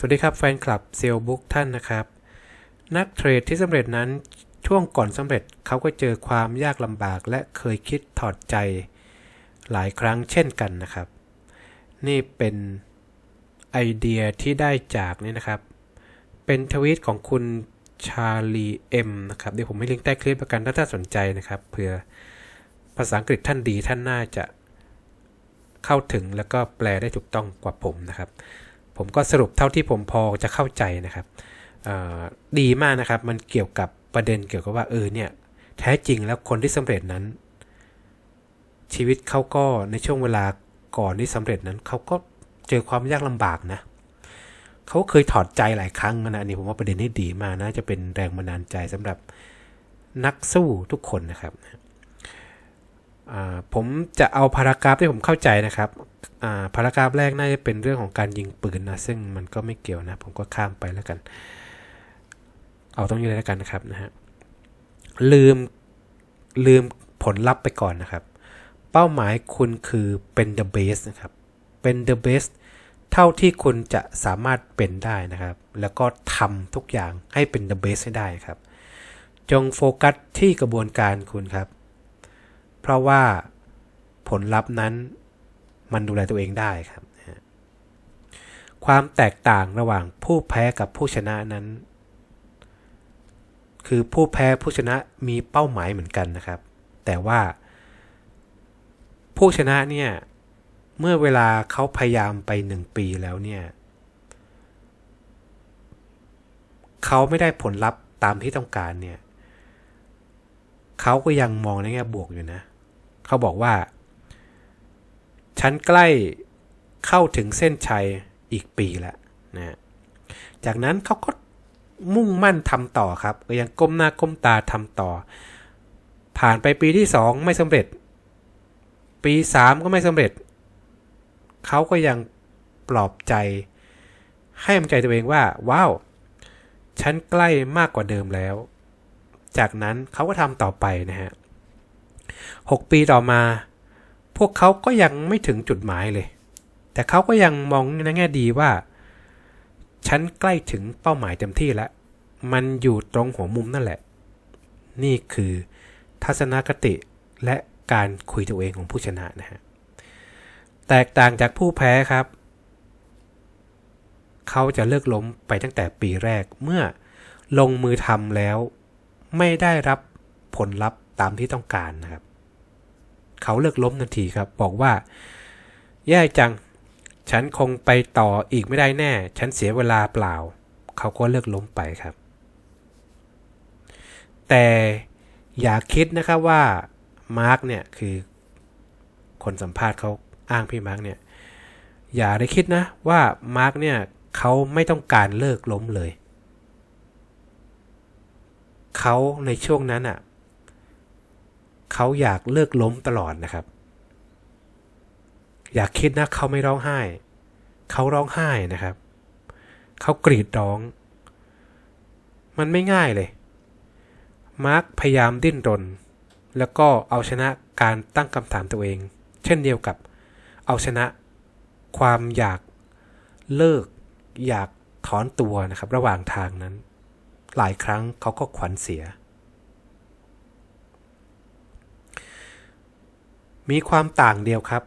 สวัสดีครับแฟนคลับเซลบุ๊กท่านนะครับ นักเทรดที่สำเร็จนั้นช่วงก่อนสำเร็จเขาก็เจอความยากลำบากและเคยคิดถอดใจหลายครั้งเช่นกันนะครับ นี่เป็นไอเดียที่ได้จากนี่นะครับ เป็นทวีตของคุณชาลีเอ็มนะครับเดี๋ยวผมให้ลิงก์ใต้คลิปประกันถ้าท่านสนใจนะครับเผื่อภาษาอังกฤษท่านดีท่านน่าจะเข้าถึงแล้วก็แปลได้ถูกต้องกว่าผมนะครับ ผมก็สรุปเท่าที่ผมพอจะเข้าใจนะครับดีมากนะครับ มันเกี่ยวกับประเด็นเกี่ยวกับว่าเออเนี่ยแท้จริงแล้วคนที่สำเร็จนั้น ชีวิตเขาก็ในช่วงเวลาก่อนที่สำเร็จนั้นเขาก็เจอความยากลำบากนะเขาเคยถอดใจหลายครั้งนะอันนี้ผมว่าประเด็นนี้ดีมากนะจะเป็นแรงบันดาลใจสำหรับนักสู้ทุกคนนะครับผมจะเอาพารากราฟที่ผมเข้าใจนะครับ อ่าพารากราฟแรกน่าจะเป็นเรื่องของการยิงปืนนะซึ่งมันก็ไม่เกี่ยวนะ ผมก็ข้ามไปแล้วกัน เอาตรงนี้เลยแล้วกันนะครับนะฮะลืมลืมผลลัพธ์ไปก่อนนะครับ เป้าหมายคุณคือเป็น the best นะครับ เป็น the best เท่าที่คุณจะสามารถเป็นได้นะครับ แล้วก็ทำทุกอย่างให้เป็น the best ให้ได้ครับ จงโฟกัสที่กระบวนการคุณครับ เพราะว่าผลลัพธ์นั้น มันดูแลตัวเองได้ครับ ความแตกต่างระหว่างผู้แพ้กับผู้ชนะนั้น คือผู้แพ้ผู้ชนะมีเป้าหมายเหมือนกันนะครับ แต่ว่าผู้ชนะเนี่ยเมื่อเวลาเขาพยายามไปหนึ่งปีแล้วเนี่ยเขาไม่ได้ผลลัพธ์ตามที่ต้องการเนี่ยเขาก็ยังมองในแง่บวกอยู่นะ เขาบอกว่า ฉันใกล้เข้าถึงเส้นชัยอีกปีแล้วนะจากนั้นเขาก็มุ่งมั่นทำต่อครับ ก็ยังก้มหน้าก้มตาทำต่อ ผ่านไปปีที่2ไม่สำเร็จ ปี3ก็ไม่สำเร็จ เขาก็ยังปลอบใจ ให้กำลังใจตัวเองว่า ว้าว ฉันใกล้มากกว่าเดิมแล้ว จากนั้นเขาก็ทำต่อไปนะฮะ6ปีต่อมา พวกเขาก็ยังไม่ถึงจุดหมายเลย แต่เขาก็ยังมองในแง่ดีว่า ฉันใกล้ถึงเป้าหมายเต็มที่แล้ว มันอยู่ตรงหัวมุมนั่นแหละ นี่คือทัศนคติและการคุยตัวเองของผู้ชนะนะฮะ แตกต่างจากผู้แพ้ครับ เขาจะเลิกล้มไปตั้งแต่ปีแรกเมื่อลงมือทำแล้ว ไม่ได้รับผลลัพธ์ตามที่ต้องการนะครับ เขาเลิกล้มทันทีครับ บอกว่า แย่จัง ฉันคงไปต่ออีกไม่ได้แน่ ฉันเสียเวลาเปล่า เขาก็เลิกล้มไปครับ แต่อย่าคิดนะครับว่ามาร์กเนี่ยคือคนสัมภาษณ์เขาอ้างพี่มาร์กเนี่ยอย่าได้คิดนะว่ามาร์กเนี่ยเขาไม่ต้องการเลิกล้มเลย เขาในช่วงนั้นอะ เขาอยากเลิกล้มตลอดนะครับ อยากคิดนะเขาไม่ร้องไห้ เขาร้องไห้นะครับ เขากรีดร้อง มันไม่ง่ายเลย มาร์กพยายามดิ้นรน แล้วก็เอาชนะการตั้งคำถามตัวเอง เช่นเดียวกับเอาชนะความอยากเลิก อยากถอนตัวนะครับ ระหว่างทางนั้น หลายครั้งเขาก็ขวัญเสีย มีความต่างเดียวครับ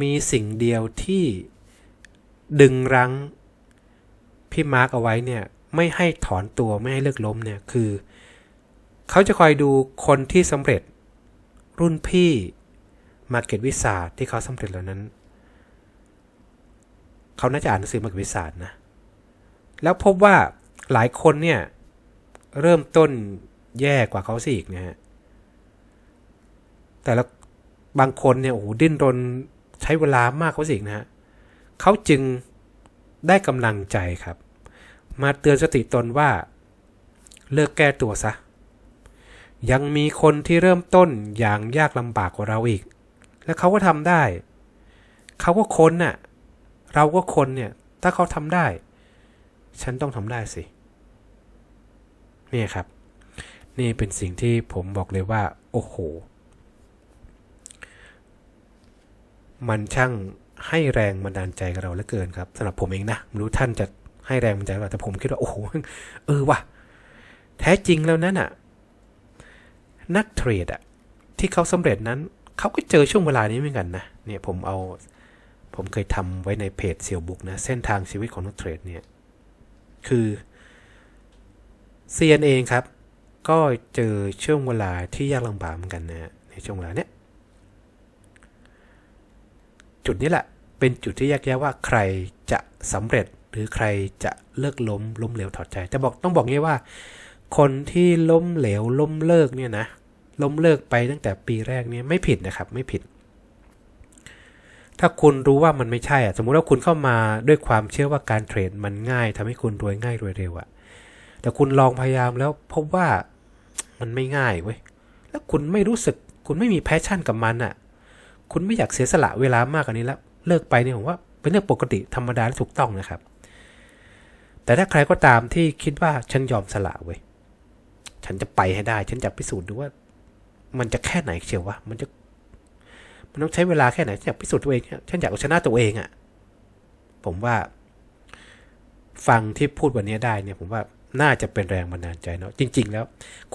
มีสิ่งเดียวที่ดึงรั้งพี่มาร์กเอาไว้เนี่ยไม่ให้ถอนตัวไม่ให้เลิกล้มเนี่ยคือ เขาจะคอยดูคนที่สำเร็จรุ่นพี่มาเก็ตวิสาที่เขาสำเร็จแล้วนั้น เขาน่าจะอ่านหนังสือมาเก็ตวิสานะ แล้วพบว่าหลายคนเนี่ยเริ่มต้นแย่กว่าเขาสิอีกนะฮะแต่ละ บางคนเนี่ยโอ้โหดิ้นรนใช้เวลามากเขาสิอีกนะฮะเขาจึงได้กำลังใจครับ มาเตือนสติตนว่า เลิกแก้ตัวซะ ยังมีคนที่เริ่มต้นอย่างยากลำบากกว่าเราอีก และเขาก็ทำได้ เขาก็คนน่ะ เราก็คนเนี่ย ถ้าเขาทำได้ ฉันต้องทำได้สินี่ครับ นี่เป็นสิ่งที่ผมบอกเลยว่า โอ้โห มันช่างให้แรงบันดาลใจกับเราเหลือเกินครับสำหรับผมเองนะไม่รู้ท่านจะให้แรงบันดาลใจเราแต่ผมคิดว่าโอ้โหเออว่ะแท้จริงแล้วนั้นอะ นักเทรดอะที่เขาสำเร็จนั้นเขาก็เจอช่วงเวลานี้เหมือนกันนะเนี่ยผมเอาผมเคยทำไว้ในเพจเซียวบุ๊กนะ เส้นทางชีวิตของนักเทรดเนี่ย คือเซียนเองครับ ก็เจอช่วงเวลาที่ยากลำบากเหมือนกันนะในช่วงเวลาเนี้ย จุดนี้แหละ เป็นจุดที่แยกแยะว่าใครจะสำเร็จหรือใครจะเลิกล้มล้มเหลวถอดใจแต่บอกต้องบอกงี้ว่า คนที่ล้มเหลวล้มเลิกเนี่ยนะล้มเลิกไปตั้งแต่ปีแรกเนี่ยไม่ผิดนะครับไม่ผิด ถ้าคุณรู้ว่ามันไม่ใช่อะสมมุติว่าคุณเข้ามาด้วยความเชื่อว่าการเทรดมันง่ายทำให้คุณรวยง่ายรวยเร็วอะแต่คุณลองพยายามแล้วพบว่ามันไม่ง่ายเว้ยแล้วคุณไม่รู้สึกคุณไม่มีแพชชั่นกับมันอะ คุณไม่อยากเสียสละเวลามากกว่านี้แล้ว เลิกไปเนี่ยผมว่าเป็นเรื่องปกติธรรมดาและถูกต้องนะครับ แต่ถ้าใครก็ตามที่คิดว่าฉันยอมสละเว้ยฉันจะไปให้ได้ ฉันจะพิสูจน์ดูว่า มันจะแค่ไหนเชียววะมันจะ มันต้องใช้เวลาแค่ไหนฉันอยากพิสูจน์ตัวเองฉันอยากเอาชนะตัวเองอะ่ะผมว่า ฟังที่พูดวันนี้ได้เนี่ย ผมว่าน่าจะเป็นแรงบันดาลใจเนาะจริง ๆ แล้ว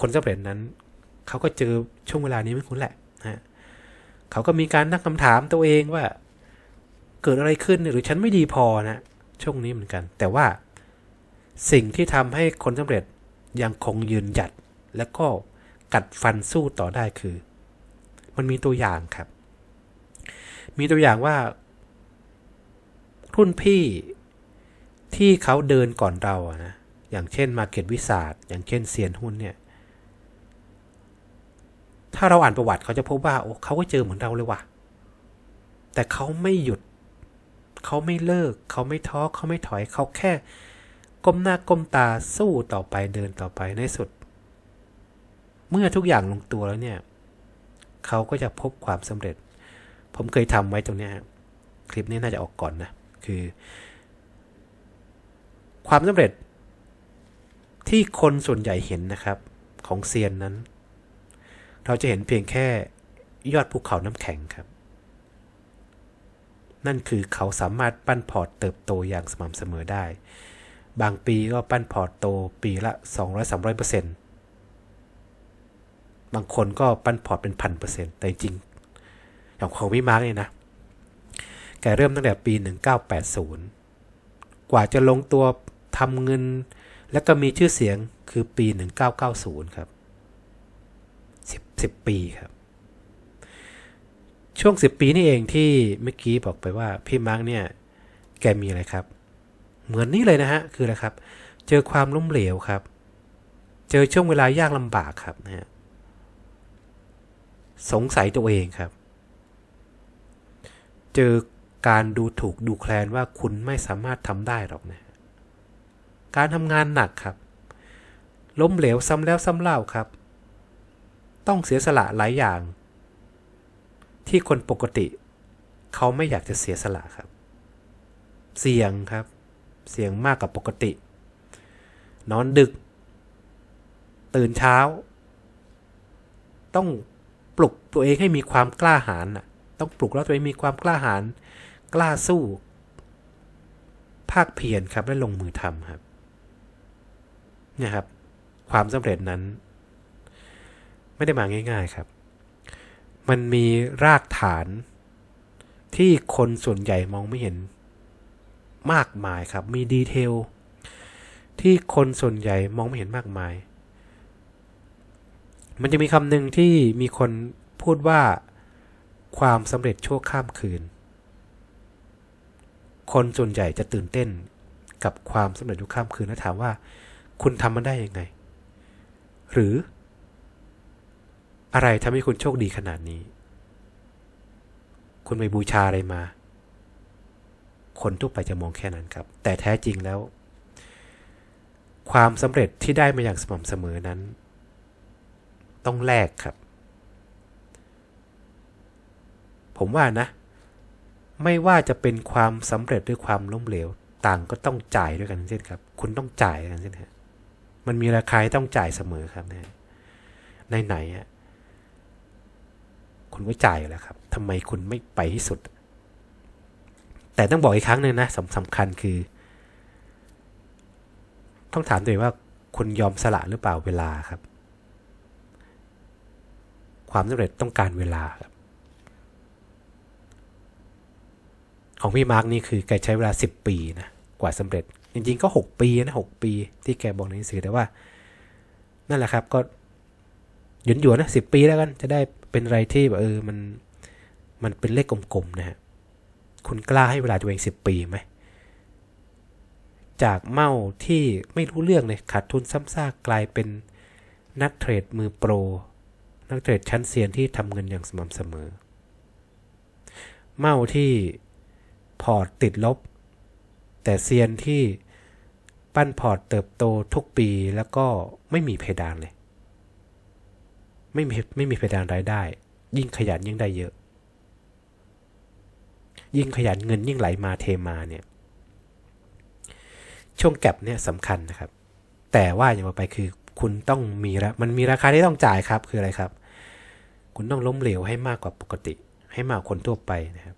คนสำเร็จนั้นเขาก็เจอช่วงเวลานี้ไม่คุ้นแหละนะ เขาก็มีการนักคำถามตัวเองว่า เกิดอะไรขึ้นหรือฉันไม่ดีพอนะ ช่วงนี้เหมือนกัน แต่ว่าสิ่งที่ทำให้คนสำเร็จยังคงยืนหยัด และก็กัดฟันสู้ต่อได้คือ มันมีตัวอย่างครับ มีตัวอย่างว่า รุ่นพี่ที่เขาเดินก่อนเราอะนะอย่างเช่นมาเก็ตวิสาดอย่างเช่นเซียนหุ้นเนี่ยาเราอ่านประวัติเขาจะพบว่าโอ้เขาก็เจอเหมือนเราเลยว่ะ แต่เขาไม่หยุด เขาไม่เลิก เขาไม่ท้อเขาไม่ถอย เขาแค่ ก้มหน้าก้มตาสู้ต่อไปเดินต่อไปในสุด เมื่อทุกอย่างลงตัวแล้วเนี่ย เขาก็จะพบความสำเร็จ ผมเคยทำไว้ตรงนี้คลิปนี้น่าจะออกก่อนนะ คือ ความสำเร็จที่คนส่วนใหญ่เห็นนะครับ ของเซียนนั้น เราจะเห็นเพียงแค่ยอดภูเขาน้ำแข็งครับ นั่นคือเขาสามารถปั้นพอร์ตเติบโตอย่างสม่ำเสมอได้ บางปีก็ปั้นพอร์ตโตปีละ 200-300%เปอร์เซ็นต์บางคนก็ปั้นพอร์ตเป็นพันเปอร์เซ็นต์แต่จริง อย่างของพี่มาร์กเนี่ยนะ แกเริ่มตั้งแต่ปี 1980 กว่าจะลงตัวทำเงิน แล้วก็มีชื่อเสียงคือปี 1990 ครับ 10 10ปีครับ ช่วง10ปีนี่เองที่เมื่อกี้บอกไปว่าพี่มาร์กเนี่ย แกมีอะไรครับ เหมือนนี่เลยนะฮะ คืออะไรครับ เจอความล้มเหลวครับ เจอช่วงเวลายากลำบากครับนะฮะสงสัยตัวเองครับ เจอการดูถูกดูแคลนว่าคุณไม่สามารถทำได้หรอกนะ การทำงานหนักครับ ล้มเหลวซ้ำแล้วซ้ำเล่าครับ ต้องเสียสละหลายอย่าง ที่คนปกติ เขาไม่อยากจะเสียสละครับ เสี่ยงครับ เสี่ยงมากกว่าปกติ นอนดึก ตื่นเช้า ต้องปลุกตัวเองให้มีความกล้าหาญต้องปลุกแล้วตัวเองมีความกล้าหาญกล้าสู้ ภาคเพียรครับและลงมือทำครับเนี่ยครับ ความสำเร็จนั้น ไม่ได้มาง่าย ๆครับ มันมีรากฐานที่คนส่วนใหญ่มองไม่เห็นมากมายครับ มีดีเทลที่คนส่วนใหญ่มองไม่เห็นมากมาย มันจะมีคำหนึ่งที่มีคนพูดว่าความสำเร็จชั่วข้ามคืน คนส่วนใหญ่จะตื่นเต้นกับความสำเร็จชั่วข้ามคืนแล้วถามว่า คุณทำมันได้ยังไง หรือ อะไรทำให้คุณโชคดีขนาดนี้ คุณไปบูชาอะไรมา คนทั่วไปจะมองแค่นั้นครับ แต่แท้จริงแล้ว ความสำเร็จที่ได้มาอย่างสม่ำเสมอนั้น ต้องแลกครับ ผมว่านะ ไม่ว่าจะเป็นความสำเร็จหรือความล้มเหลว ต่างก็ต้องจ่ายด้วยกันทั้งสิ้นครับ คุณต้องจ่ายกันทั้งสิ้นครับมันมีราคาที่ต้องจ่ายเสมอครับนะในไหนอะ คุณก็จ่ายอยู่แล้วครับทำไมคุณไม่ไปที่สุด แต่ต้องบอกอีกครั้งหนึ่งนะสำสำคัญคือ ต้องถามตัวเองว่าคุณยอมสละหรือเปล่าเวลาครับ ความสำเร็จต้องการเวลาครับ ของพี่มาร์กนี่คือแกใช้เวลา 10 ปีนะกว่าสำเร็จ จริงๆก็ 6 ปีนะ6ปี ที่แกบอกในหนังสือแต่ว่า นั่นแหละครับก็ หยุนหยวนๆนะสิปีแล้วกัน จะได้เป็นอะไรที่แบบเออมันมันเป็นเลขกลมๆนะฮะคุณกล้าให้เวลาตัวเอง10ปีไหมจากเมาที่ไม่รู้เรื่องเลยขาดทุนซ้ำซากกลายเป็นนักเทรดมือโปร นักเทรดชั้นเซียนที่ทำเงินอย่างสม่ำเสมอ เมาที่พอร์ตติดลบ แต่เซียนที่ปั้นพอร์ตเติบโตทุกปีแล้วก็ไม่มีเพดานเลย ไม่มีไม่มีเพดานรายได้ ยิ่งขยันยิ่งได้เยอะ ยิ่งขยันเงินยิ่งไหลมาเทมาเนี่ย ช่วงแก็บเนี่ยสำคัญนะครับ แต่ว่าอย่างไปคือคุณต้องมีระมันมีราคาที่ต้องจ่ายครับคืออะไรครับ คุณต้องล้มเหลวให้มากกว่าปกติ ให้มากกว่าคนทั่วไปนะครับ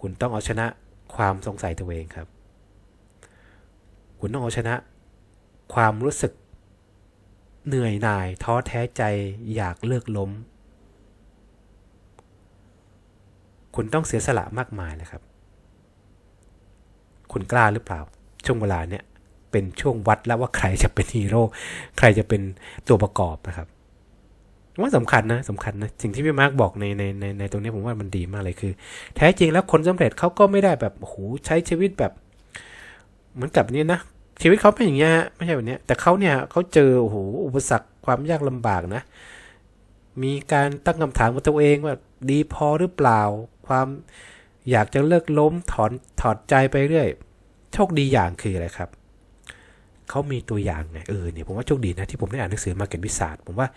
คุณต้องเอาชนะความสงสัยตัวเองครับ คุณต้องเอาชนะความรู้สึก เหนื่อยหน่ายท้อแท้ใจอยากเลิกล้ม คุณต้องเสียสละมากมายเลยครับ คุณกล้าหรือเปล่า ช่วงเวลาเนี่ยเป็นช่วงวัดแล้วว่าใครจะเป็นฮีโร่ใครจะเป็นตัวประกอบนะครับว่าสำคัญนะสำคัญนะสิ่งที่พี่มาร์กบอกในในในในตรงนี้ผมว่ามันดีมากเลยคือ แท้จริงแล้วคนสำเร็จเขาก็ไม่ได้แบบโอ้โหใช้ชีวิตแบบ เหมือนกับนี่นะ ชีวิตเขาเป็นอย่างเงี้ยฮะไม่ใช่แบบเนี้ยแต่เขาเนี่ยเขาเจอโอ้โหอุปสรรคความยากลำบากนะ มีการตั้งคำถามกับตัวเองว่าดีพอหรือเปล่า ความอยากจะเลิกล้มถอนถอดใจไปเรื่อยโชคดีอย่างคืออะไรครับเขามีตัวอย่างไงเออเนี่ยผมว่าโชคดีนะที่ผมได้อ่านหนังสือมาเก็ตวิสาดผมว่า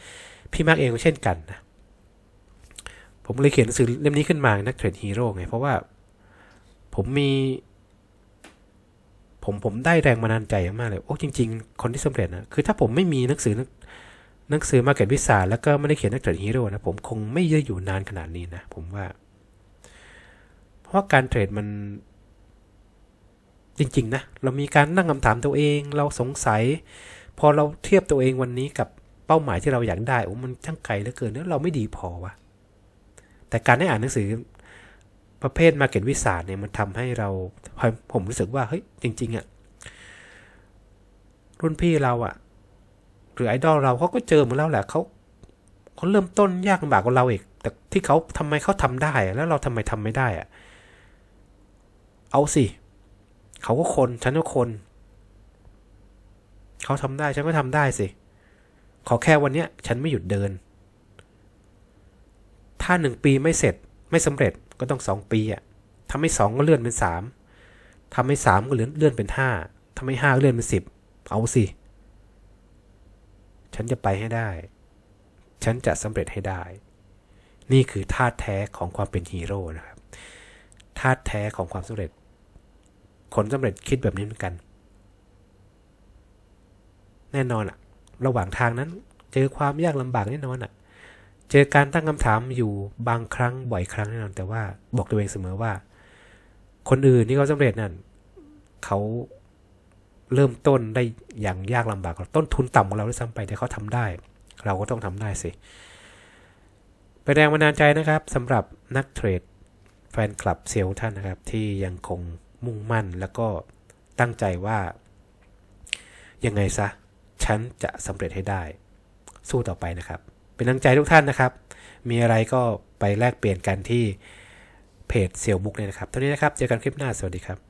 พี่มาร์กเองก็เช่นกันนะผมเลยเขียนหนังสือเล่มนี้ขึ้นมานักเทรดฮีโร่ไงเพราะว่าผมมี ผมผมได้แรงบันาลใจมากเลย โอ้จริง ๆ คนที่สำเร็จนะคือถ้าผมไม่มีหนังสือหนังสือมาเก็ตวิสาแล้วก็ไม่ได้เขียนนักเทรดฮีโร่นะผมคงไม่ได้อยู่นานขนาดนี้นะผมว่า เพราะการเทรดมันจริง ๆ นะ เรามีการนั่งคำถามตัวเอง เราสงสัย พอเราเทียบตัวเองวันนี้กับเป้าหมายที่เราอยากได้โอ้มันช่างไกลเหลือเกินแล้วเราไม่ดีพอวะแต่การได้อ่านหนังสือ ประเภทมาเก็ตวิสาเนี่ยมันทำให้เราผมรู้สึกว่าเฮ้ยจริง ๆอะรุ่นพี่เราอะหรือไอดอลเราเขาก็เจอเหมือนเราแหละเขาเขาเริ่มต้นยากลำบากกว่าเราอีก แต่ที่เขาทำไมเขาทำได้ แล้วเราทำไมทำไม่ได้อะเอาสิเขาก็คนฉันก็คนเขาทำได้ฉันก็ทำได้สิขอแค่วันเนี้ย ฉันไม่หยุดเดิน ถ้าหนึ่งปีไม่เสร็จไม่สำเร็จ ก็ต้องสองปีอะทำให้สองก็เลื่อนเป็นสามทำให้สามก็เลื่อนเลื่อนเป็นห้าทำให้ห้าเลื่อนเป็นสิบเอาสิ ฉันจะไปให้ได้ ฉันจะสำเร็จให้ได้ นี่คือธาตุแท้ของความเป็นฮีโร่นะครับธาตุแท้ของความสำเร็จ คนสำเร็จคิดแบบนี้เหมือนกัน แน่นอนอะระหว่างทางนั้น เจอความยากลำบากแน่นอนอะ เจอการตั้งคำถามอยู่บางครั้งบ่อยครั้งแน่นอนแต่ว่าบอกตัวเองเสมอว่า คนอื่นที่เขาสำเร็จนั่นเขาเริ่มต้นได้อย่างยากลำบากต้นทุนต่ำของเราด้วยซ้ำไปแต่เขาทำได้ เราก็ต้องทำได้สิเป็นแรงบันดาลใจนะครับสำหรับนักเทรดแฟนคลับเซลท่านนะครับ ที่ยังคงมุ่งมั่นแล้วก็ตั้งใจว่า ยังไงซะ ฉันจะสำเร็จให้ได้ สู้ต่อไปนะครับ เป็นกำลังใจทุกท่านนะครับ มีอะไรก็ไปแลกเปลี่ยนกันที่เพจเซลบุ๊กเลยนะครับเท่านี้นะครับ เจอกันคลิปหน้า สวัสดีครับ